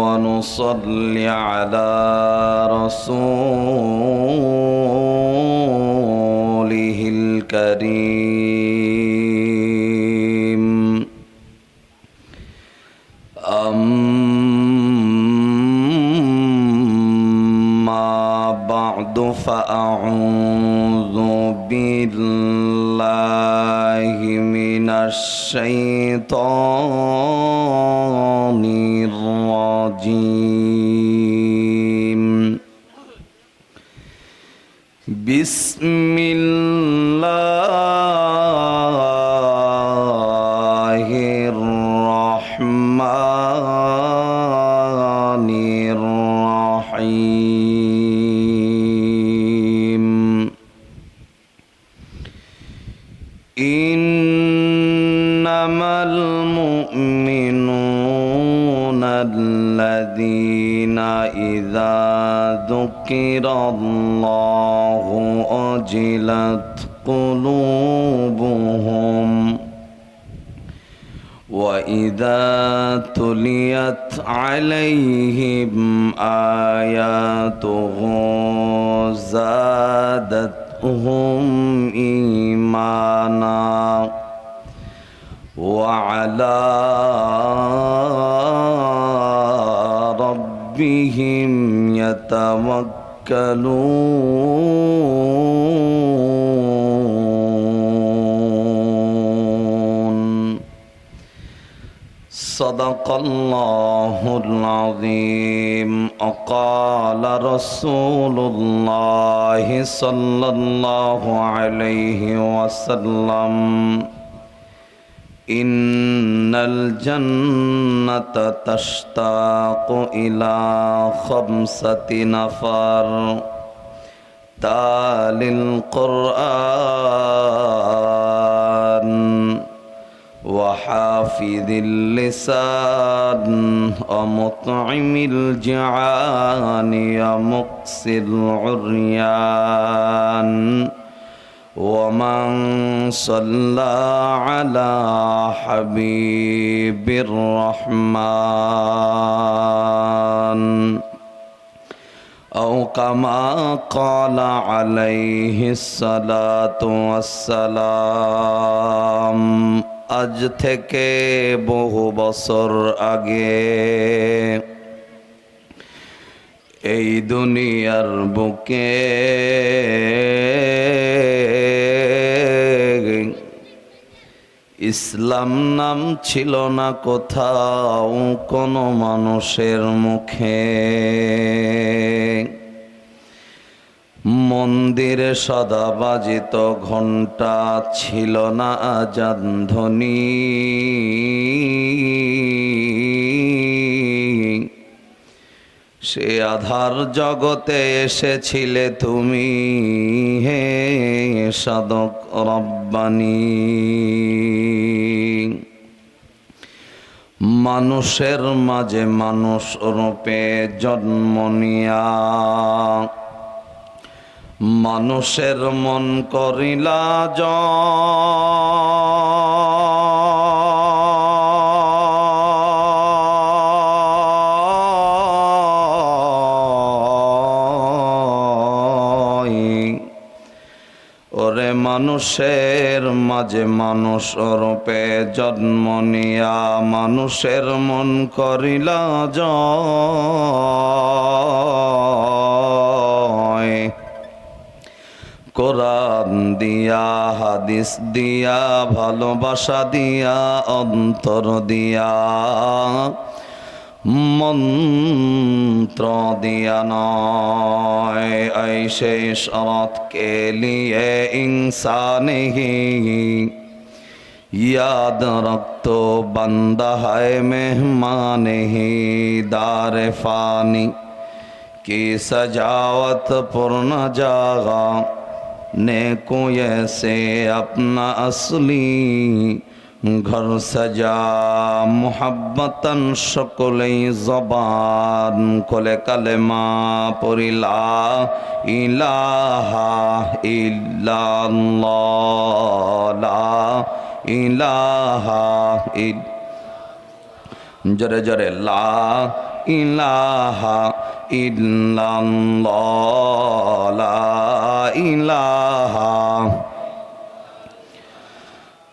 ونصلي على رسوله الكريم. أما بعد فأعوذ بالله من الشيطان الرجيم بسم الله المؤمنون الذين إذا ذكر الله أجلت قلوبهم وإذا تليت عليهم آياته زادتهم إيمانا وعلى ربهم يتوكلون. صدق الله العظيم. وقال رسول الله صلى الله عليه وسلم إن الجنة تشتاق إلى خمسة نفر تالي القرآن وحافظ اللسان ومطعم الجعان ومقسي العريان ومن صلى على حبيب الرحمن أو كما قال عليه الصلاة والسلام আজ থেকে বহু বছর আগে এই দুনিয়ার বুকে ইসলাম নাম ছিল না কোথাও কোনো মানুষের মুখে। মন্দিরে সদা বাজিত ঘণ্টা ছিল না আজান ধ্বনি। সে আধার জগতে এসেছিলে তুমি হে সাধক রব্বানি। মানুষের মাঝে মানুষ রূপে জন্ম নিয়া। মানুষের মন করিলা জয় মানুষের মাঝে মানুষ রূপে জন্ম নিয়া মানুষের মন করিলা জয়। কোরআন দিয়া, হাদিস দিয়া, ভালোবাসা দিয়া, অন্তর দিয়া। মন্ত্র দিয়া নয় ऐसे शरत के लिए इंसान ही याद रख तो बंदा है मेहमान ही दार फानी की सजावत पूर्ण जागा नेको ऐसे अपना असली ঘর সাজা মোহাব্বতন সকলেই জবান কোলে কালেমা পড়িলা, ইলাহা ইল্লাল্লাহ ইলাহা ইল, জরে জরে, লা ইলাহা ইল্লাল্লাহ ইলাহা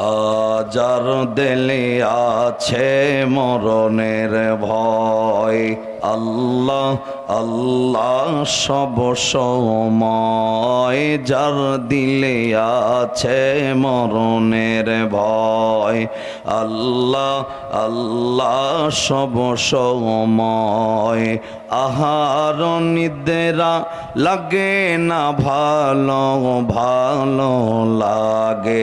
আজার দেলে আছে মরণের ভয়। আল্লাহ আল্লাহ সব সময় যার দিলে আছে মরণের ভয়। আল্লাহ আল্লাহ সব সময় আহার নিদেরা লাগে না ভালো ভালো লাগে।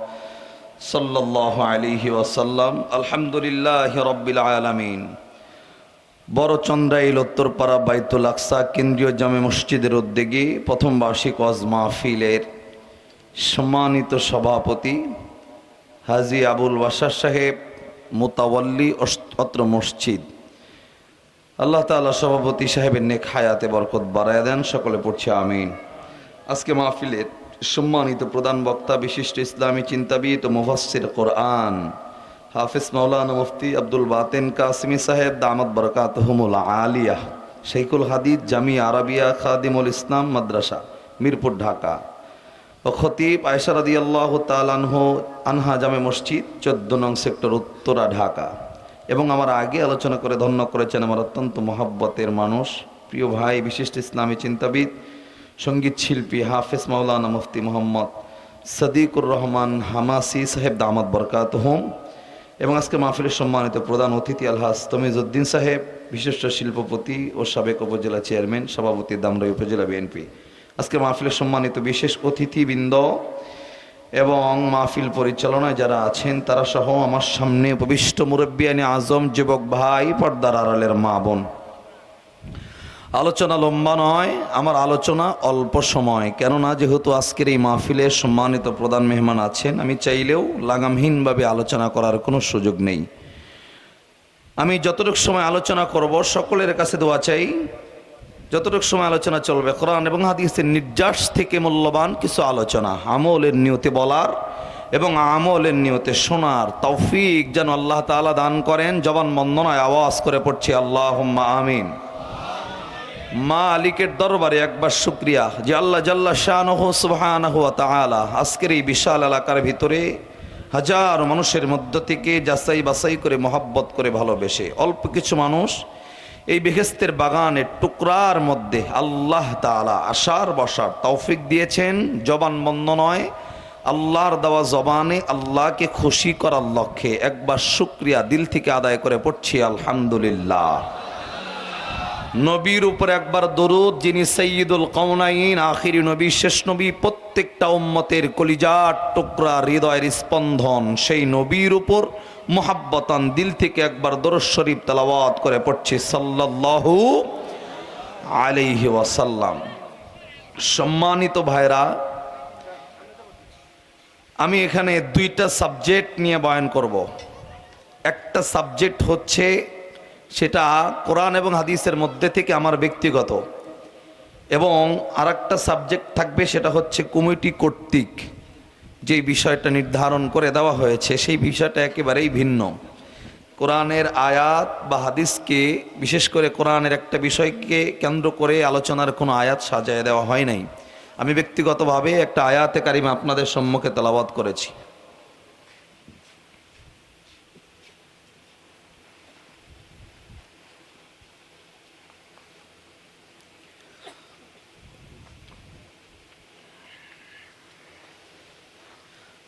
সাল্লাল্লাহু আলাইহি ওয়াসাল্লাম, আলহামদুলিল্লাহি রাব্বিল আলামিন। বড় চন্দ্রাইল উত্তরপাড়া বাইতুল আকসা কেন্দ্রীয় জামে মসজিদের উদ্যোগে প্রথম বার্ষিক ওয়াজ মাহফিলের সম্মানিত সভাপতি হাজি আবুল বাসার সাহেব, মোতাওয়াল্লি অত্র মসজিদ। আল্লাহ তাআলা সভাপতি সাহেবের নেক হায়াতে বরকত বাড়ায় দেন, সকলে পড়ছে আমিন। আজকে মাহফিলের সম্মানিত প্রধান বক্তা, বিশিষ্ট ইসলামী চিন্তাবিদ ও মুফাসসির কোরআন, হাফিজ মাওলানা মুফতি আব্দুল বাতেন কাসিমি সাহেব দামদ বরকাত বরকাতহুমুল আলিয়া শেখুল হাদিদ জামি আরাবিয়া, খাদিমুল ইসলাম মাদ্রাসা, মিরপুর, ঢাকা। ও খতিব আয়সা রাদি আল্লাহ তালানহ আনহা জামে মসজিদ, চোদ্দ নং সেক্টর, উত্তরা, ঢাকা। এবং আমার আগে আলোচনা করে ধন্য করেছেন আমার অত্যন্ত মহাব্বতের মানুষ, প্রিয় ভাই, বিশিষ্ট ইসলামী চিন্তাবিদ সংগীত শিল্পী হাফেজ মাওলানা মুফতি মোহাম্মদ সদিকুর রহমান হামাসি সাহেব দামাত বরকাত হোম এবং আজকে মাহফিলের সম্মানিত প্রধান অতিথি আলহাজ তমিজউদ্দিন সাহেব, বিশিষ্ট শিল্পপতি ও সাবেক উপজেলা চেয়ারম্যান, সভাপতি দামরাই উপজেলা বিএনপি আজকে মাহফিলের সম্মানিত বিশেষ অতিথিবৃন্দ এবং মাহফিল পরিচালনায় যারা আছেন, তারা সহ আমার সামনে উপবিষ্ট মুরব্বিয়ানি আজম, যুবক ভাই, পর্দার আড়ালের মা বোন। আলোচনা লম্বা নয়, আমার আলোচনা অল্প সময়। কেননা যেহেতু আজকের এই মাহফিলে সম্মানিত প্রধান মেহমান আছেন, আমি চাইলেও লাগামহীনভাবে আলোচনা করার কোনো সুযোগ নেই। আমি যতটুক সময় আলোচনা করব, সকলের কাছে দোয়া চাই, যতটুক সময় আলোচনা চলবে, কোরআন এবং হাদিসের নির্যাস থেকে মূল্যবান কিছু আলোচনা, আমলের নিয়তে বলার এবং আমলের নিয়তে শোনার তৌফিক যেন আল্লাহ তাআলা দান করেন জবান বন্দনায় আওয়াজ করে পড়ছি আল্লাহ আমিন। মা আলিকের দরবারে একবার শুক্রিয়া যে আল্লাহ জাল্লা শাহ তাআলা আজকের এই বিশাল এলাকার ভিতরে হাজার মানুষের মধ্য থেকে যাচাই বাছাই করে মহাব্বত করে ভালোবেসে। অল্প কিছু মানুষ এই বেহেস্তের বাগানের টুকরার মধ্যে আল্লাহ তাআলা আশার বসার তৌফিক দিয়েছেন। জবান বন্ধ নয়, আল্লাহর দেওয়া জবানে আল্লাহকে খুশি করার লক্ষ্যে একবার শুক্রিয়া দিল থেকে আদায় করে পড়ছি, আলহামদুলিল্লাহ। নবীর উপর একবার দরুদ, যিনি সৈয়দুল কৌনাইন আখিরি নবী, শেষ নবী, প্রত্যেকটা উম্মতের কলিজার টুকরা হৃদয়ের স্পন্দন, সেই নবীর উপর মোহাব্বতান দিল থেকে একবার দরজ শরীফ তালাওয়াত করে পড়ছি, সাল্লাল্লাহু আলাইহি ওয়াসাল্লাম। সম্মানিত ভাইরা, আমি এখানে দুইটা সাবজেক্ট নিয়ে বয়ান করব। একটা সাবজেক্ট হচ্ছে সেটা কোরআন এবং হাদিসের মধ্যে থেকে আমার ব্যক্তিগত। এবং আরেকটা সাবজেক্ট থাকবে, সেটা হচ্ছে কমিটি কর্তৃক যে বিষয়টা নির্ধারণ করে দেওয়া হয়েছে, সেই বিষয়টা একেবারেই ভিন্ন। কোরআনের আয়াত বা হাদিসকে, বিশেষ করে কোরআনের একটা বিষয়কে কেন্দ্র করে আলোচনার কোনো আয়াত সাজায় দেওয়া হয় নাই। আমি ব্যক্তিগতভাবে একটা আয়াতে কারিমা আপনাদের সম্মুখে তেলাবাদ করেছি।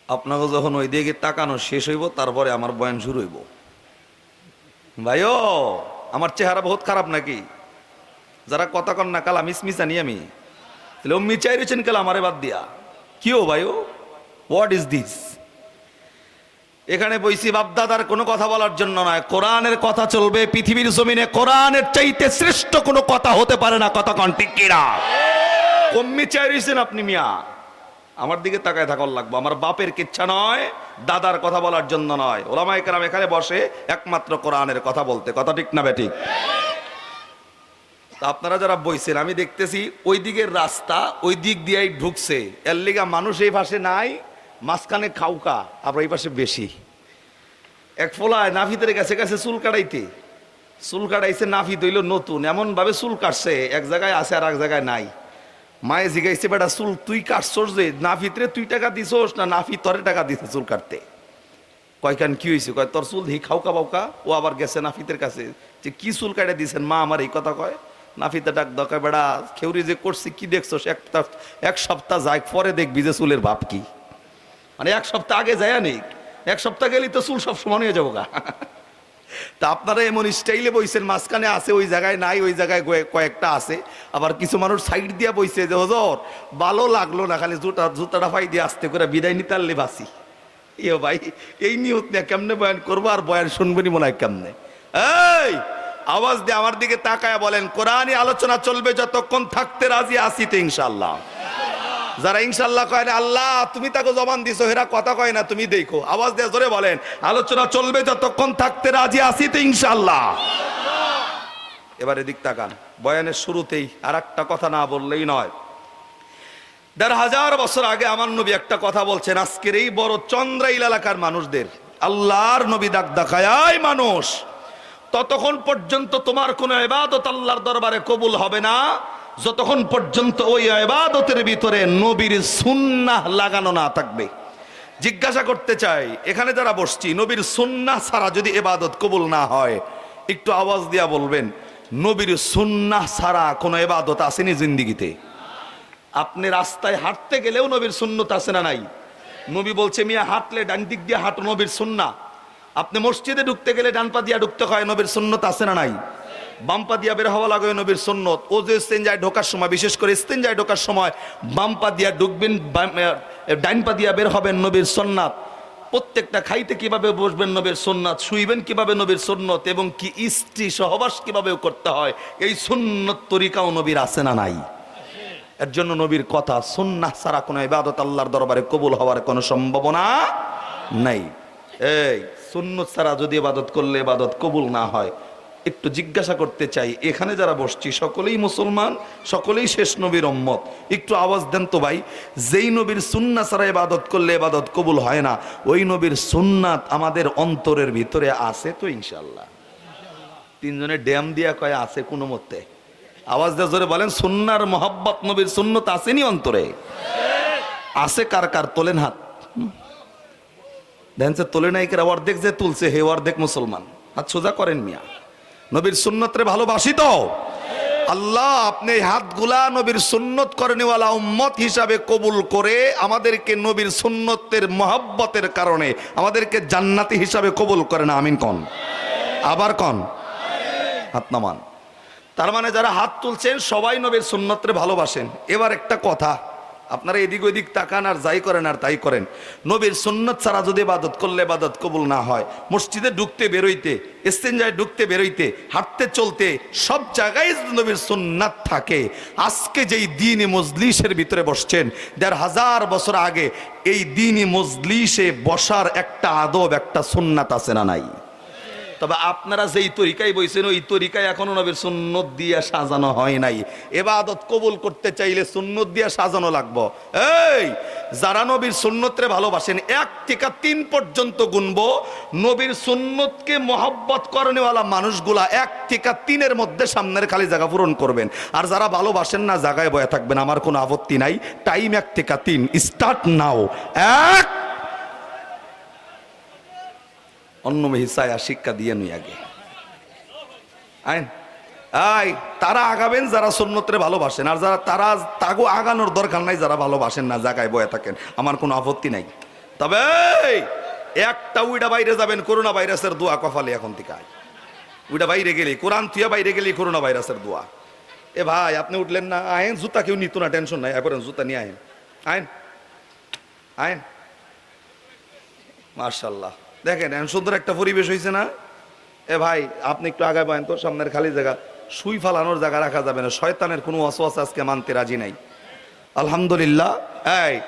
আপনাকে যখন ওই দিকে তাকানো শেষ হইব, তারপরে আমার বয়ান শুরু হইব। ভাইও, আমার চেহারা বহুত খারাপ নাকি? যারা কথা কন না, কালা মিসমিসানি আমি। তাহলে ও মিচাই রয়েছেন কাল আমারে বাদ দিয়া? কি ও ভাইও? হোয়াট ইজ দিস এখানে বইসি বাপদাদার কোনো কথা বলার জন্য নয়। কোরআনের কথা চলবে, পৃথিবীর জমিনে কোরআনের চাইতে শ্রেষ্ঠ কোনো কথা হতে পারে না, কথা কন ঠিক কিনা? কম্মি চাই রয়েছেন আপনি মিয়া। আমার দিকে তাকায় থাকার লাগবো। আমার বাপের কিচ্ছা নয়, দাদার কথা বলার জন্য নয়। ওলামাই কেরাম এখানে বসে একমাত্র কোরআনের কথা বলতে। কথা ঠিক না বেঠিক আপনারা যারা বইছেন, আমি দেখতেছি ওই দিকের রাস্তা ওই দিক দিয়েই ঢুকছে। এর লিগা মানুষ এই পাশে নাই, মাঝখানে খাউকা, আবার এই পাশে বেশি। এক ফোলায় নাফিতের কাছে কাছে চুল কাটাইতে। চুল কাটাইছে নাফি দইল নতুন, এমনভাবে চুল কাটছে, এক জায়গায় আছে আর এক জায়গায় নাই। মায়ে জিগাইছে, বেটা চুল তুই কাটছস যে নাফিতরে তুই টাকা দিছস না নাফি তরে টাকা দিছে চুল কাটতে? কয়খান কি হয়েছে কয়, তোর চুল হি খাউকা বাউকা, ও আবার গেছে নাফিতের কাছে। যে, কি চুল কাটে দিছেন মা আমার? এই কথা কয়। নাফিতে ডাক দকা বেড়া খেউরি যে করছি, কি দেখছস? এক এক সপ্তাহ যায় পরে দেখবি যে চুলের ভাব কি। মানে এক সপ্তাহ আগে যায় নেই এক সপ্তাহ গেলেই তো চুল সব সমান হয়ে যাব গা তা আপনারা এমন স্টাইলে বইছেন, মাঝখানে আছে, ওই জায়গায় নাই, ওই জায়গায় কয়েকটা আছে। আবার কিছু মানুষ সাইড দিয়া বইছে যে, হজর, ভালো লাগল না, খালি জুতা জুতাটা ফাই দিয়ে আসতে করে বিদায় নিতে পারলে বাসি ইয়ে ভাই, এই নিয়ত নিয়ে কেমনে বয়ান করব আর বয়ান শুনবেনি মনে হয় কেমনে? এই, আওয়াজ দিয়ে আমার দিকে তাকায় বলেন কোরআনই আলোচনা চলবে যতক্ষণ থাকতে রাজি আসি তো ইনশাল্লাহ যারা ইনশাল্লাহ কয় না, আল্লাহ তুমি তাকে জবান দিছো হেরা কথা কয় না তুমি দেখো। আওয়াজ দিয়ে ধরে বলেন আলোচনা চলবে যতক্ষণ থাকতে রাজি আসি তো ইনশাল্লাহ এবার এদিক তাকান বয়ানের শুরুতেই আর একটা কথা না বললেই নয়। দেড় হাজার বছর আগে আমার নবী একটা কথা বলছেন আজকের এই বড় চন্দ্রাইল এলাকার মানুষদের আল্লাহর নবী ডাক দেখায় মানুষ। ততক্ষণ পর্যন্ত তোমার কোনো এবাদত আল্লাহর দরবারে কবুল হবে না। যতক্ষণ পর্যন্ত ওই এবাদতের ভিতরে নবীর সুন্নাহ লাগানো না থাকবে, জিজ্ঞাসা করতে চাই, এখানে যারা বসছি, নবীর সুন্নাহ ছাড়া যদি এবাদত কবুল না হয়, একটু আওয়াজ দিয়া বলবেন, নবীর সুন্নাহ ছাড়া কোনো এবাদত আসেনি জিন্দিগিতে? আপনি রাস্তায় হাঁটতে গেলেও নবীর সুন্নত আছে না নাই? নবী বলছে, মিয়া, হাঁটলে ডান দিক দিয়ে হাঁটো নবীর সুন্না আপনি মসজিদে ঢুকতে গেলে ডান পা দিয়া ঢুকতে হয়, নবীর সুন্নত আছে না নাই? বাম্পা দিয়া বের হওয়া লাগে নবীর সুন্নত। ও যে স্তেঞ্জায় ঢোকার সময় বিশেষ করে স্তেঞ্জায় ঢোকার সময় বাম্পা দিয়া ঢুকবেন বাম- এ, ডাইন পা দিয়া বের হবেন নবীর সুন্নাত। প্রত্যেকটা খাইতে কীভাবে বসবেন নবীর সুন্নাত শুইবেন কীভাবে নবীর সুন্নত এবং কি স্ত্রী সহবাস কীভাবে করতে হয় এই সুন্নত তরিকাও নবীর আছে না নাই? এর জন্য নবীর কথা সুন্নাহ ছাড়া কোনো ইবাদত আল্লাহর দরবারে কবুল হওয়ার কোনো সম্ভাবনা নাই। এই সুন্নত ছাড়া যদি ইবাদত করলে ইবাদত কবুল না হয় একটু জিজ্ঞাসা করতে চাই, এখানে যারা বসছি, সকলেই মুসলমান, সকলেই শেষ নবীর উম্মত। একটু আওয়াজ দেন তো ভাই, যেই নবীর সুন্না ছাড়া ইবাদত করলে ইবাদত কবুল হয় না, ওই নবীর সুন্নাত আমাদের অন্তরের ভিতরে আছে তো ইনশাল্লাহ তিনজনে ড্যাম দিয়া কয়, আছে কোনো মতে? আওয়াজ দিয়ে জোরে বলেন, সুন্নার মোহাব্বত নবীর সুন্নত আসেনি অন্তরে? আছে কার কার? তোলেন হাত। দেখেন তোলে নাই কেরা? অর্ধেক যে তুলছে, হে অর্ধেক মুসলমান। হাত সোজা করেন মিয়া। নবীর সুন্নতরে ভালোবাসি তো? আল্লাহ, আপনি হাতগুলা নবীর সুন্নত করেনিওয়ালা উম্মত হিসাবে কবুল করে আমাদেরকে নবীর সুন্নতের মহাব্বতের কারণে আমাদেরকে জান্নাতি হিসাবে কবুল করেন। আমিন কন। আবার কন। হাত নামান। তার মানে যারা হাত তুলছেন, সবাই নবীর সুন্নতরে ভালোবাসেন। এবার একটা কথা। আপনারা এদিক ওইদিক তাকান আর যাই করেন আর তাই করেন। নবীর সুন্নত ছাড়া যদি বাদত করলে বাদত কবুল না হয়, মসজিদে ঢুকতে বেরোইতে এস্তেঞ্জায় ঢুকতে বেরোইতে, হাঁটতে চলতে, সব জায়গায় নবীর সুন্নাত থাকে, আজকে যেই দিনই মজলিসের ভিতরে বসছেন, দেড় হাজার বছর আগে এই দিনই মজলিসে বসার একটা আদব, একটা সুন্নাত আছে না নাই? তবে আপনারা যেই তরিকায় বইছেন, ওই তরিকায় এখনও নবীর সুন্নত দিয়া সাজানো হয় নাই। এবাদত কবুল করতে চাইলে সুন্নত দিয়া সাজানো লাগবো। এই, যারা নবীর সুন্নতরে ভালোবাসেন, এক থেকে তিন পর্যন্ত গুনবো। নবীর সুন্নতকে মহব্বত করেনেওয়ালা মানুষগুলা এক থেকে তিনের মধ্যে সামনের খালি জায়গা পূরণ করবেন। আর যারা ভালোবাসেন না জায়গায় বয়ে থাকবেন। আমার কোনো আপত্তি নাই। টাইম এক থেকে তিন। স্টার্ট নাও এক অন্য হিসায়া শিক্ষা দিয়ে নুই আগে। আই, তারা আগাবেন যারা সুন্নতরে ভালোবাসেন, আর যারা তারা তাগো আগানোর দরকার নাই যারা ভালোবাসেন না জায়গায় বয়ে থাকেন। আমার কোনো আপত্তি নাই। তবে একটা উইটা বাইরে যাবেন, করোনা ভাইরাসের দোয়া কফালে এখন থেকে আয়। উইটা বাইরে গেলি কোরআন তুইয়া বাইরে গেলি করোনা ভাইরাসের দোয়া। এ ভাই, আপনি উঠলেন না আয়েন জুতা কেউ নিত না, টেনশন নাই এরপরে জুতা নিয়ে আয়েন আয়েন আয়েন মার্শাল্লাহ দেখেন এখন সুন্দর একটা পরিবেশ হয়েছে না? এ ভাই, আপনি একটু আগায় পাবেন তো, সামনের খালি জায়গা। সুই ফালানোর জায়গা রাখা যাবে না। শয়তানের কোনো অসওয়াস আজকে মানতে রাজি নাই। আলহামদুলিল্লাহ, এই,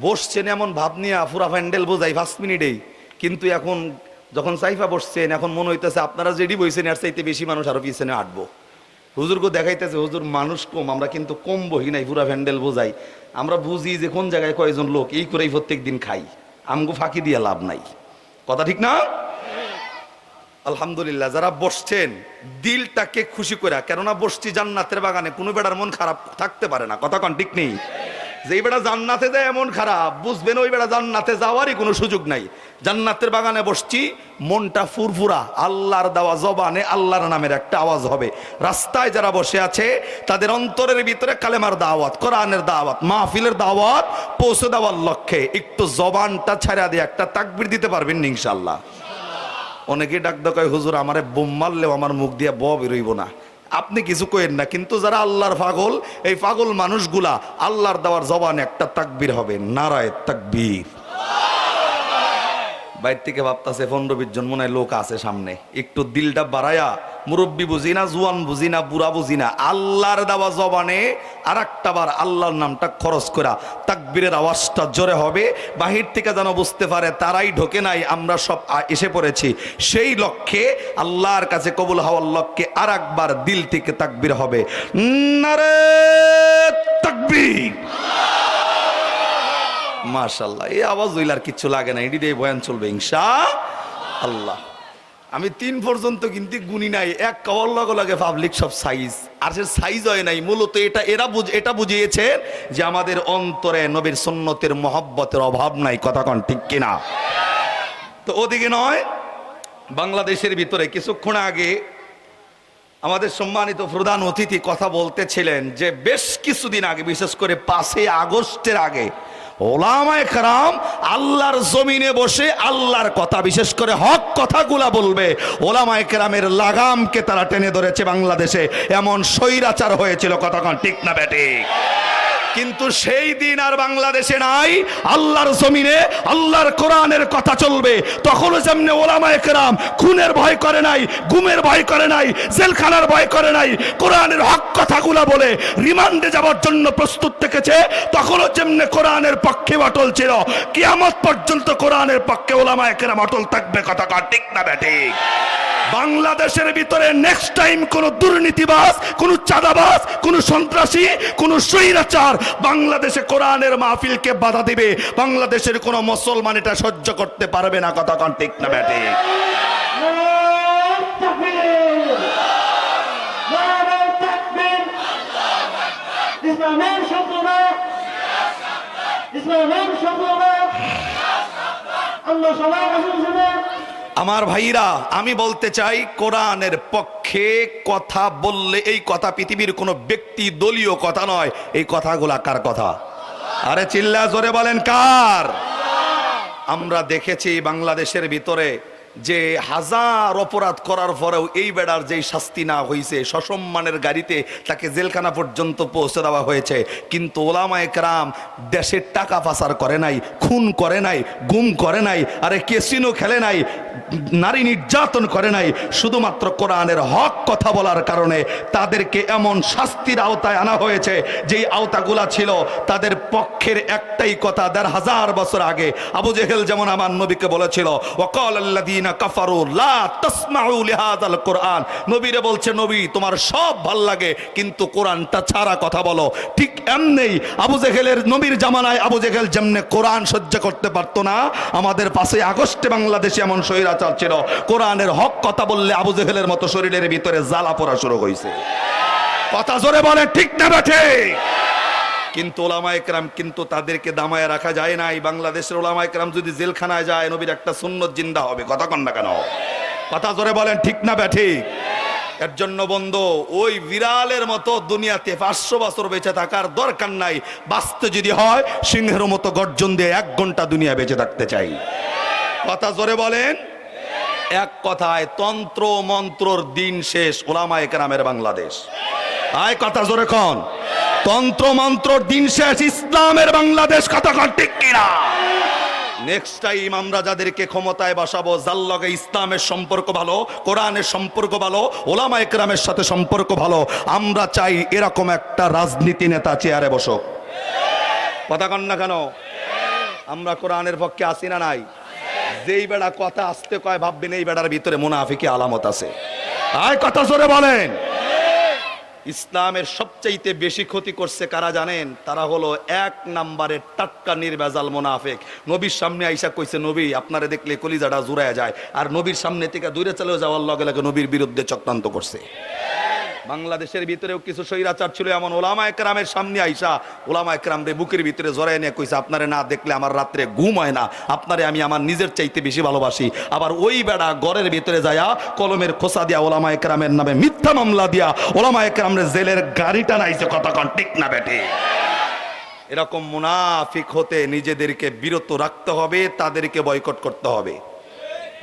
বসছেন এমন ভাব নিয়ে পুরা প্যান্ডেল বোঝাই পাঁচ মিনিটেই। কিন্তু এখন যখন সাইফা বসছেন, এখন মনে হইতেছে আপনারা যেটি বইছেন আর চাইতে বেশি মানুষ আরও পিছনে আটবো। হুজুরকে দেখাইতেছে, হুজুর, মানুষ কম, আমরা কিন্তু কম বহি নাই পুরা প্যান্ডেল বোঝাই। আমরা বুঝি যে কোন জায়গায় কয়জন লোক, এই করেই প্রত্যেক দিন খাই। আমগো ফাঁকি দিয়ে লাভ নাই। কথা ঠিক না? আলহামদুলিল্লাহ, যারা বসছেন, দিলটাকে খুশি করে কেননা বসছি জান্নাতের বাগানে, কোনো বেড়ার মন খারাপ থাকতে পারে না। কথা কন, ঠিক নেই? যে বেড়া জান্নাতে যায় এমন খারাপ, বুঝবেন ওই বেড়া জান্নাতে যাওয়ারই কোনো সুযোগ নাই। জান্নাতের বাগানে বসছি, মনটা ফুরফুরা, আল্লাহর দেওয়া জবানে আল্লাহর নামের একটা আওয়াজ হবে। রাস্তায় যারা বসে আছে, তাদের অন্তরের ভিতরে কালেমার দাওয়াত, কোরআনের দাওয়াত, মাহফিলের দাওয়াত পৌঁছে দেওয়ার লক্ষ্যে একটু জবানটা ছাড়া দিয়ে একটা তাকবির দিতে পারবেন ইনশাল্লাহ অনেকে ডাক দেখায় হুজুর, আমারে বোম মারলেও আমার মুখ দিয়ে ব বেরোইব না। আপনি কিছু কইেন না, কিন্তু যারা আল্লাহর পাগল, এই পাগল মানুষগুলা আল্লাহর দেওয়ার জবান একটা তাকবির হবে, নারায় তাকবীর। বাইর থেকে ভাবতাছে, পনেরো বিশ জন মনে হয় লোক আছে সামনে। একটু দিলটা বাড়ায়া, মুরব্বী বুঝি না জুয়ান বুঝি না বুড়া বুঝি না আল্লাহর দেওয়া জবানে আর একটা বার আল্লাহর নামটা খরচ করা। তাকবীরের আওয়াজটা জোরে হবে, বাহির থেকে যেন বুঝতে পারে তারাই ঢোকে নাই, আমরা সব এসে পড়েছি। সেই লক্ষ্যে আল্লাহর কাছে কবুল হওয়ার লক্ষ্যে আর একবার দিল থেকে তাকবীর হবে। নারে তাকবীর! মাশাল্লাহ এই আওয়াজ হইলে আর কিচ্ছু লাগে না দিয়ে বয়ান চলবে ইনশা আল্লাহ আমি তিন পর্যন্ত কিন্তু গুনি নাই, এক কবর লগে লাগে পাবলিক সব সাইজ আর সে সাইজ হয় নাই, মূলত এটা, এরা বুঝ, এটা বুঝিয়েছে যে আমাদের অন্তরে নবীর সন্ন্যতের মহব্বতের অভাব নাই, কথা কন ঠিক কিনা? তো ওদিকে নয়, বাংলাদেশের ভিতরে কিছুক্ষণ আগে আমাদের সম্মানিত প্রধান অতিথি কথা বলতেছিলেন যে বেশ কিছুদিন আগে, বিশেষ করে পাঁচই আগস্টের আগে ওলামায় কারাম আল্লাহর জমিনে বসে আল্লাহর কথা, বিশেষ করে হক কথাগুলা বলবে। ওলামায় কেরামের লাগামকে তারা টেনে ধরেছে বাংলাদেশে। এমন স্বৈরাচার হয়েছিল কতক্ষণ? ঠিক না ব্যাটে কিন্তু সেই দিন আর বাংলাদেশে নাই। আল্লাহর জমিনে, আল্লাহর কোরআনের কথা চলবে। তখনও যেমনি ওলামায়ে কেরাম খুনের ভয় করে নাই, গুমের ভয় করে নাই, জেলখানার ভয় করে নাই, কোরআনের হক কথাগুলা বলে রিমান্ডে যাওয়ার জন্য প্রস্তুত থেকেছে, তখনও যেমনি কোরআনের পক্ষে অটল ছিল, কিয়ামত পর্যন্ত কোরআনের পক্ষে ওলামায়ে কেরাম অটল থাকবে কথা ঠিক না ব্যাটিক বাংলাদেশের ভিতরে নেক্সট টাইম কোন দুর্নীতিবাস কোন চাঁদাবাস কোন সন্ত্রাসী, কোন স্বৈরাচার বাংলাদেশে কোরআনের মাহফিলকে বাধা দিবে। বাংলাদেশের কোন মুসলমান এটা সহ্য করতে পারবে না, কথা কন ঠিক না, ব্যাটে। ইসলামের ইসলামের আল্লাহ সবাই আমার ভাইরা, আমি বলতে চাই, কোরআনের পক্ষে কথা বললে এই কথা পৃথিবীর কোনো ব্যক্তি দলীয় কথা নয়। এই কথাগুলা কার কথা? আরে চিল্লা, জোরে বলেন, কার? আমরা দেখেছি বাংলাদেশের ভিতরে যে হাজার অপরাধ করার পরেও এই বেড়ার যেই শাস্তি না হয়েছে সসম্মানের গাড়িতে তাকে জেলখানা পর্যন্ত পৌঁছে দেওয়া হয়েছে। কিন্তু ওলামা একরাম দেশের টাকা পাচার করে নাই, খুন করে নাই, গুম করে নাই, আরে কেসিনো খেলে নাই, নারী নির্যাতন করে নাই। শুধুমাত্র কোরআনের হক কথা বলার কারণে তাদেরকে এমন শাস্তির আওতায় আনা হয়েছে, যেই আওতাগুলা ছিল তাদের পক্ষের একটাই কথা, দেড় হাজার বছর আগে। আবু জেহেল যেমন আমার নবীকে বলেছিল, ওয়াকাল আল্লাযীনা কাফারু, লা তাসমাউ লিহাযাল কোরআন। নবীরে বলছে, নবী, তোমার সব ভালো লাগে, কিন্তু কোরআনটা ছাড়া কথা বলো। ঠিক এমনি আবু জেহেলের নবীর জামানায় আবু জেহেল যেমনে কোরআন সহ্য করতে পারতো না, আমাদের পাশে আগস্টে বাংলাদেশে এমন স্বৈরাচার ছিল, কোরআনের হক কথা বললে আবু জেহেলের মতো শরীরের ভিতরে জ্বালা পড়া শুরু হয়েছে কথা জোরে বলে ঠিক না বেঠে কিন্তু ওলামা একরাম কিন্তু তাদেরকে দামায় রাখা যায় নাই। বাংলাদেশের ওলামা একরাম যদি জেলখানায় যায়, নবীর একটা সুন্নত জিন্দা হবে। কথা কন না কেন? কথা জোরে বলেন, ঠিক না ব্যাঠিক এর জন্য বন্ধু, ওই বিড়ালের মতো দুনিয়াতে পাঁচশো বছর বেঁচে থাকার দরকার নাই। বাঁচতে যদি হয়, সিংহের মতো গর্জন দিয়ে এক ঘণ্টা দুনিয়া বেঁচে থাকতে চাই। কথা জোরে বলেন? এক কথায়, তন্ত্র মন্ত্রর দিন শেষ ওলামায়ে একরামের বাংলাদেশ। আয় কথা জোরে কন। তন্ত্র মন্ত্রর দিন শেষ, ইসলামের বাংলাদেশ কথা কন ঠিক কিনা? নেক্সট টাইম আমরা যাদেরকে ক্ষমতায় বসাবো, যার লগে ইসলামের সম্পর্ক ভালো, কোরআনের সম্পর্ক ভালো, ওলামা একরামের সাথে সম্পর্ক ভালো, আমরা চাই এরকম একটা রাজনীতি নেতা চেয়ারে বসো কথা কন না কেন? আমরা কোরআনের পক্ষে আসি না নাই? যেই বেড়া কথা আসতে কয়, ভাববেন এই বেড়ার ভিতরে মুনাফিকি আলামত আছে। আয় কথা জোরে বলেন। ইসলামের সবচাইতে বেশি ক্ষতি করছে কারা জানেন? তারা হলো এক নাম্বারের টাটকা নির্বেজাল মোনাফেক। নবীর সামনে আইসা কইছে, নবী, আপনারা দেখলে কলিজাটা জুড়ায় যায়। আর নবীর সামনে থেকে দূরে চলে যাওয়ার লগে লগে নবীর বিরুদ্ধে চক্রান্ত করছে। বাংলাদেশের ভিতরেও কিছু স্বৈরাচার ছিল, এমন ওলামা একরামের সামনে আইসা, ওলামা একরাম রে বুকের ভিতরে জড়াই নিয়ে কইছে, আপনারে না দেখলে আমার রাত্রে ঘুম হয় না, আপনারে আমি আমার নিজের চাইতে বেশি ভালোবাসি। আবার ওই বেড়া ঘরের ভিতরে যায়া কলমের খোসা দিয়া ওলামা একরামের নামে মিথ্যা মামলা দিয়া, ওলামা একরামের জেলের গাড়িটা নাইছে কতক্ষণ, ঠিক না বেটে? এরকম মুনাফিক হতে নিজেদেরকে বিরত রাখতে হবে, তাদেরকে বয়কট করতে হবে।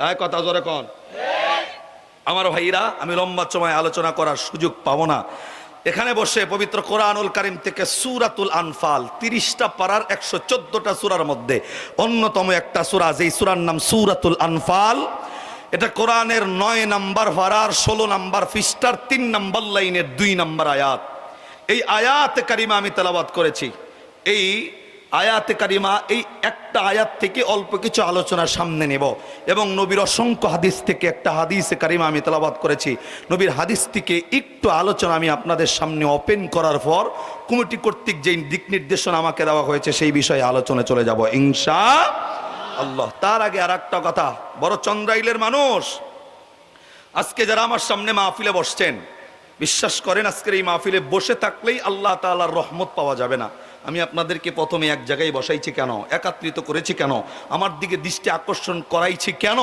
হ্যাঁ কথা জোরে কন। আমার ভাইরা, আমি লম্বা সময় আলোচনা করার সুযোগ পাবো না। এখানে বসে পবিত্র কোরআনুল কারিম থেকে সুরাতুল আনফাল, তিরিশটা পাড়ার একশো চোদ্দটা সুরার মধ্যে অন্যতম একটা সুরা, যেই সুরার নাম সুরাতুল আনফাল। এটা কোরআনের নয় নাম্বার ভাড়ার, ষোলো নাম্বার ফিস্টার তিন নাম্বার লাইনের দুই নাম্বার আয়াত। এই আয়াত কারিমা আমি তেলাবাদ করেছি। এই আয়াতে কারিমা, এই একটা আয়াত থেকে অল্প কিছু আলোচনার সামনে নেব। এবং নবীর অসংখ্য হাদিস থেকে একটা হাদিসে কারিমা আমি তেলাবাদ করেছি। নবীর হাদিস থেকে একটু আলোচনা আমি আপনাদের সামনে ওপেন করার পর কমিটি কর্তৃক যেই দিক নির্দেশনা আমাকে দেওয়া হয়েছে, সেই বিষয়ে আলোচনা চলে যাব। ইংসা আল্লাহ। তার আগে আর একটা কথা, বড় চন্দ্রাইলের মানুষ, আজকে যারা আমার সামনে মাহফিলে বসছেন, বিশ্বাস করেন আজকের এই মাহফিলে বসে থাকলেই আল্লাহ তাআলার রহমত পাওয়া যাবে না। আমি আপনাদেরকে প্রথমে এক জায়গায় বসাইছি কেন? একাত্রিত করেছি কেন? আমার দিকে দৃষ্টি আকর্ষণ করাইছি কেন?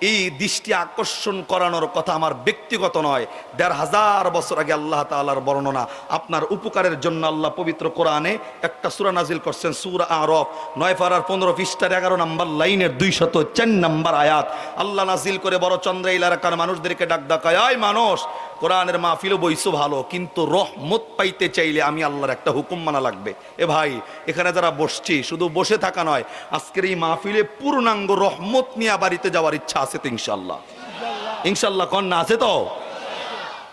এই দৃষ্টি আকর্ষণ করানোর কথা আমার ব্যক্তিগত নয়। দেড় হাজার বছর আগে আল্লাহ তাআলার বর্ণনা, আপনার উপকারের জন্য আল্লাহ পবিত্র কোরআনে একটা সুরা নাজিল করছেন, সুরা আরফ। নয় ফারার পনেরো পৃষ্ঠার এগারো নাম্বার লাইনের দুই শত চার নাম্বার আয়াত। আল্লাহ নাজিল করে বড় চন্দ্র এলাকার মানুষদেরকে ডাক ডাকায়, "আয় মানুষ, কোরআনের মাহফিলও বইসো ভালো, কিন্তু রহমত পাইতে চাইলে আমি আল্লাহর একটা হুকুম মানা লাগবে। এ ভাই, এখানে যারা বসছি, শুধু বসে থাকা নয়, আজকের এই মাহফিলে পূর্ণাঙ্গ রহমত নিয়ে বাড়িতে যাওয়ার ইচ্ছা আছে তো ইনশাল্লাহ ইনশাল্লাহ কন্যা আছে তো?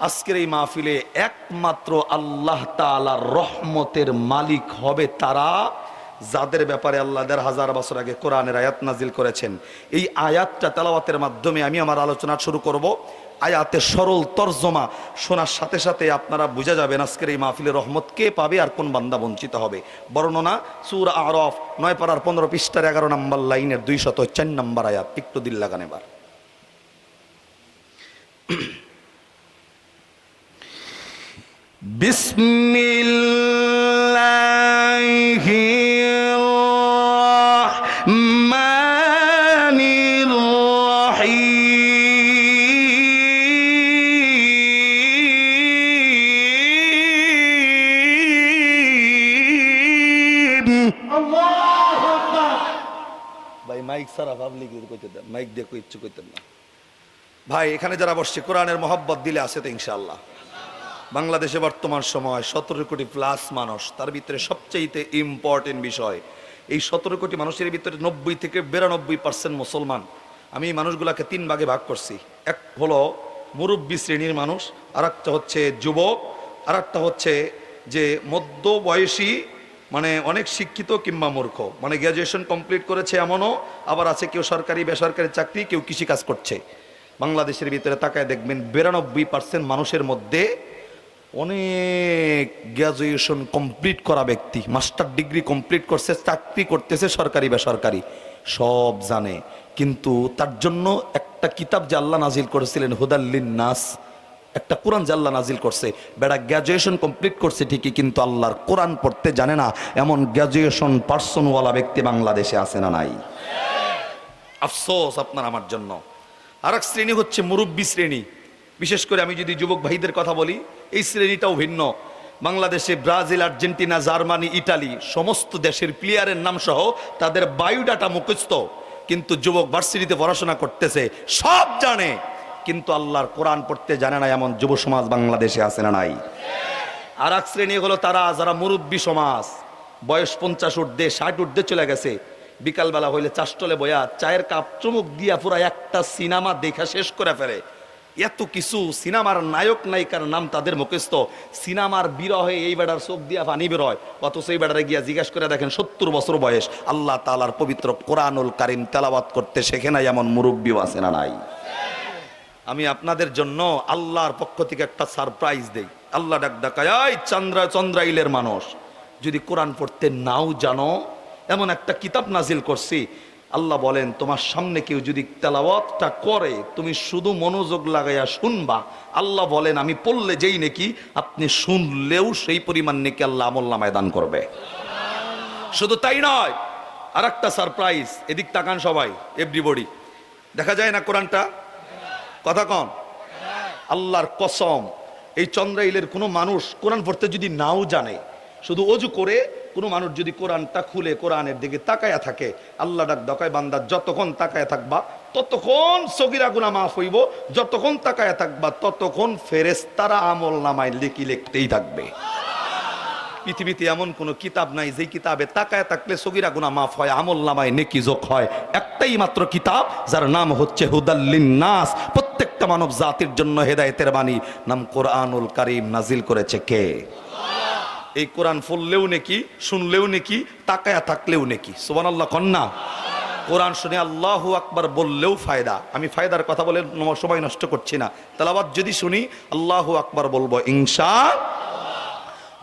আজকের এই মাহফিলে একমাত্র আল্লাহ তালার রহমতের মালিক হবে তারা, যাদের ব্যাপারে আল্লাহ দেড় হাজার বছর আগে কোরআনের আয়াত নাজিল করেছেন। এই আয়াতটা তেলাওয়াতের মাধ্যমে আমি আমার আলোচনা শুরু করব। আয়াতে সরল তর্জমা শোনার সাথে সাথে আপনারা বুঝা যাবেন আজকের এই মাহফিলের রহমত কে পাবে আর কোন বান্দা বঞ্চিত হবে। বর্ণনা, সুর আরফ নয় পাড়ার পনেরো পৃষ্ঠার এগারো নম্বর লাইনের দুই শত চার নম্বর আয়াত। একটু দিল লাগান এবার। বিসমিল্লাহ। কইতে দেন মাইক দিয়ে কই ইচ্ছু কইতেন না। ভাই, এখানে যারা বসছে, কোরআনের মহব্বত দিলে আছে তো ইনশাআল্লাহ। বাংলাদেশে বর্তমান সময় সতেরো কোটি প্লাস মানুষ, তার ভিতরে সবচেয়ে ইম্পর্টেন্ট বিষয়, এই সতেরো কোটি মানুষের ভিতরে নব্বই থেকে বিরানব্বই পার্সেন্ট মুসলমান। আমি এই মানুষগুলাকে তিন ভাগে ভাগ করছি। এক হলো মুরব্বী শ্রেণির মানুষ আর হচ্ছে যুবক আর একটা হচ্ছে যে মধ্য বয়সী মানে অনেক শিক্ষিত কিংবা মূর্খ। মানে গ্র্যাজুয়েশন কমপ্লিট করেছে এমনও, আবার আছে কেউ সরকারি, বেসরকারি চাকরি, কেউ কৃষিকাজ করছে। বাংলাদেশের ভিতরে তাকায় দেখবেন বিরানব্বই পার্সেন্ট মানুষের মধ্যে অনেক গ্র্যাজুয়েশন কমপ্লিট করা ব্যক্তি মাস্টার ডিগ্রি কমপ্লিট করছে, চাকরি করতেছে সরকারি, বেসরকারি, সব জানে। কিন্তু তার জন্য একটা কিতাব যে আল্লাহ নাজিল করেছিলেন হুদাল্লিন নাস একটা কোরআন আল্লাহ নাজিল করছে, বেড়া গ্র্যাজুয়েশন কমপ্লিট করছে ঠিকই, কিন্তু আল্লাহর কোরআন পড়তে জানে না, এমন গ্র্যাজুয়েশন পার্সনওয়ালা ব্যক্তি বাংলাদেশে আছে না নাই। আফসোস আপনার আমার জন্য। আর এক শ্রেণি হচ্ছে মুরব্বী শ্রেণি। বিশেষ করে আমি যদি যুবক ভাইদের কথা বলি, এই শ্রেণীটাও ভিন্ন। বাংলাদেশে ব্রাজিল, আর্জেন্টিনা, জার্মানি, ইটালি সমস্ত দেশের প্লেয়ারের নাম সহ তাদের বায়োডাটা মুখস্থ। কিন্তু যুবক ভার্সিটিতে পড়াশোনা করতেছে, সব জানে। কিন্তু আল্লাহর কোরআন পড়তে জানে না এমন যুব সমাজ বাংলাদেশে আছে না নাই। আর এক শ্রেণি হলো তারা, যারা মুরব্বী সমাজ, বয়স পঞ্চাশ ঊর্ধ্বে, ষাট ঊর্ধ্বে চলে গেছে। বিকালবেলা হইলে চাষটলে বয়া চায়ের কাপ চুমুক দিয়া পুরা একটা সিনেমা দেখা শেষ করে ফেলে। এত কিছু সিনেমার নায়ক নায়িকার নাম তাদের মুখস্থ। সিনেমার বিরহে এই বেড়ার চোখ দিয়া পানি বেরোয়। অথচ এই বেড়ারে গিয়া জিজ্ঞাসা করে দেখেন সত্তর বছর বয়স। আল্লাহ তালার পবিত্র কোরআনুল কারিম তেলাবাত করতে শেখে নাই এমন মুরব্বীও আছে না নাই। আমি আপনাদের জন্য আল্লাহর পক্ষ থেকে একটা সারপ্রাইজ দেই। আল্লাহ ডাক ডাকায়, "এই চন্দ্রা, চন্দ্রাইলের মানুষ, যদি কোরআন পড়তে নাও জানো। এমন একটা কিতাব নাজিল করছি। আল্লাহ বলেন, তোমার সামনে কেউ যদি তেলাওয়াতটা করে, তুমি শুধু মনোযোগ লাগাইয়া শুনবা। আল্লাহ বলেন, আমি পড়লে যেই নাকি, আপনি শুনলেও সেই পরিমাণ নাকি আল্লাহ আমল্লা দান করবে। শুধু তাই নয় আর একটা সারপ্রাইজ, এদিক তাকান সবাই এভরিবডি দেখা যায় না কোরআনটা? কথা কন। আল্লাহর কসম, এই চন্দ্রাইলের কোনো মানুষ কোরআন পড়তে যদি নাও জানে, শুধু অজু করে কোনো মানুষ যদি কোরআনটা খুলে কোরআনের দিকে তাকায়া থাকে, আল্লাহ ডাক দকায় বান্দা, যতক্ষণ তাকায়া থাকবা, ততক্ষণ সগিরা গুনা মাফ হইব, যতক্ষণ তাকায়া থাকবা, ততক্ষণ ফেরেস্তারা আমল নামায় লিখি লিখতেই থাকবে। পৃথিবীতে এমন কোনো কিতাব নাই যে কিতাবে তাকায় থাকলে সগিরা গুনা মাফ হয়, আমল নামায় নেকি যোগ হয়। একটাই মাত্র কিতাব, যার নাম হচ্ছে হুদাল্লিন নাস প্রত্যেকটা মানব জাতির জন্য হেদায়েতের বাণী নাম কোরআনুল কারিম নাজিল করেছে কে? এই কোরআন ফুললেও নাকি, শুনলেও নাকি, তাকায়া থাকলেও নাকি। সুবান আল্লাহ কন্যা কোরআন শুনে আল্লাহ আকবার বললেও ফায়দা। আমি ফায়দার কথা বলে সময় নষ্ট করছি না। তালাবাদ যদি শুনি, আল্লাহ আকবার বলব, ইনশা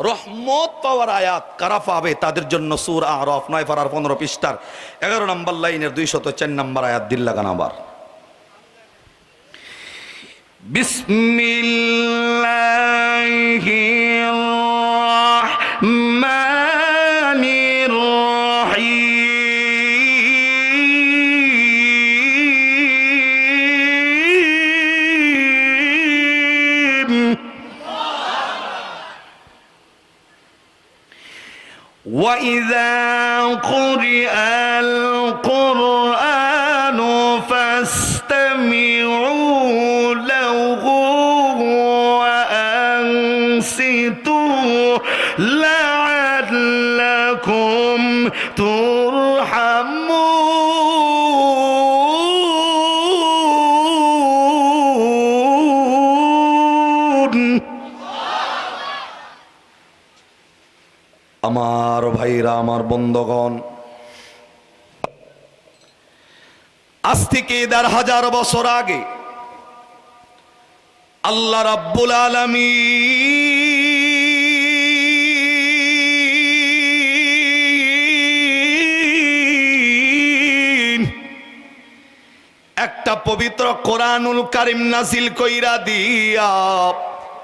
রহমত পাওয়ার আয়াত কারা পাবে? তাদের জন্য সুর আরফ নয় ফারার পনেরো পৃষ্ঠার। এগারো নম্বর লাইনের দুই শত চার নম্বর আয়াত, দিল লাগান بسم الله الرحمن الرحيم وإذا قرئ القرآن ভাইরা আমার বন্ধগণ, আজ থেকে দেড় হাজার বছর আগে আল্লাহ রাব্বুল আলমী একটা পবিত্র কোরআনুল কারিম নাজিল কইরা দিয়া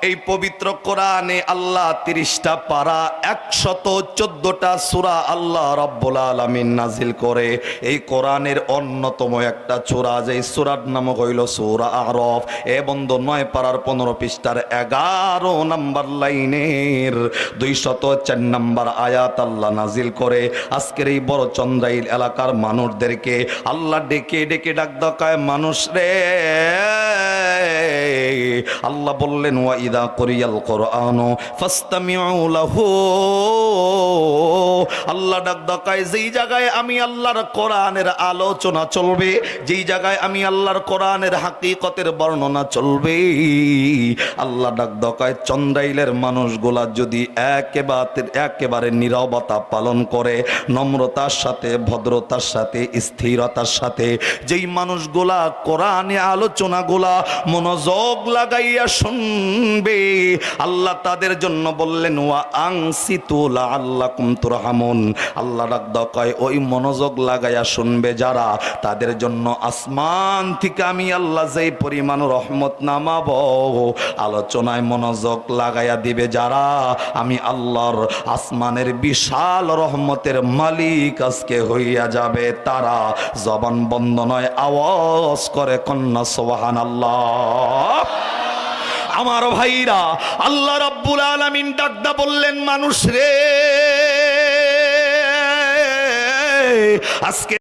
এই পবিত্র কোরআনে আল্লাহ তিরিশটা পারা, একশত চোদ্দটা সুরা আল্লাহ রব্বুল আলমিন নাজিল করে। এই কোরআনের অন্যতম একটা চূড়া যে সুরার নাম হইল সুরা আরফ। এ বন্ধ, নয় পাড়ার পনেরো পৃষ্ঠার এগারো নাম্বার লাইনের দুই শত চার নাম্বার আয়াত আল্লাহ নাজিল করে। আজকের এই বড় চন্দ্রাইল এলাকার মানুষদেরকে আল্লাহ ডেকে ডেকে ডাক দকায় মানুষ রে আল্লাহ বললেন, ওয়া ইদা করিয়াল কোরআন ফাস্তামিউ লাহু। আল্লাহ ডাক দকায় যেই জায়গায় আমি আল্লাহর কোরআনের আলোচনা চলবে, যেই জায়গায় আমি আল্লাহর কোরআনের হাকিকতের বর্ণনা চলবে। আল্লাহ ডাক দকায় চন্দ্রাইলের মানুষগুলা যদি একেবারে একেবারে নীরবতা পালন করে, নম্রতার সাথে, ভদ্রতার সাথে, স্থিরতার সাথে, যেই মানুষগুলা কোরআনে আলোচনাগুলা মনোযোগ লাগাইয়া শুনবে। আল্লাহ তাদের জন্য বললেন, ওয়া আংসিতুলা আল্লাহ কুমতুরহামুন আল্লাহ ডাক দকায় ওই মনোযোগ লাগাইয়া শুনবে যারা। তাদের জন্য আসমান থেকে আমি আল্লাহ যেই পরিমাণ রহমত নামাব, আলোচনায় মনোযোগ লাগাইয়া দিবে যারা। আমি আল্লাহর আসমানের বিশাল রহমতের মালিক আজকে হইয়া যাবে তারা। জবান বন্ধ নয়, আওয়াজ করে কন্যা সোহান আল্লাহ আমার ভাইরা আল্লাহ রাব্বুল আলামিন ডাকদা বললেন মানুষ রে আজকে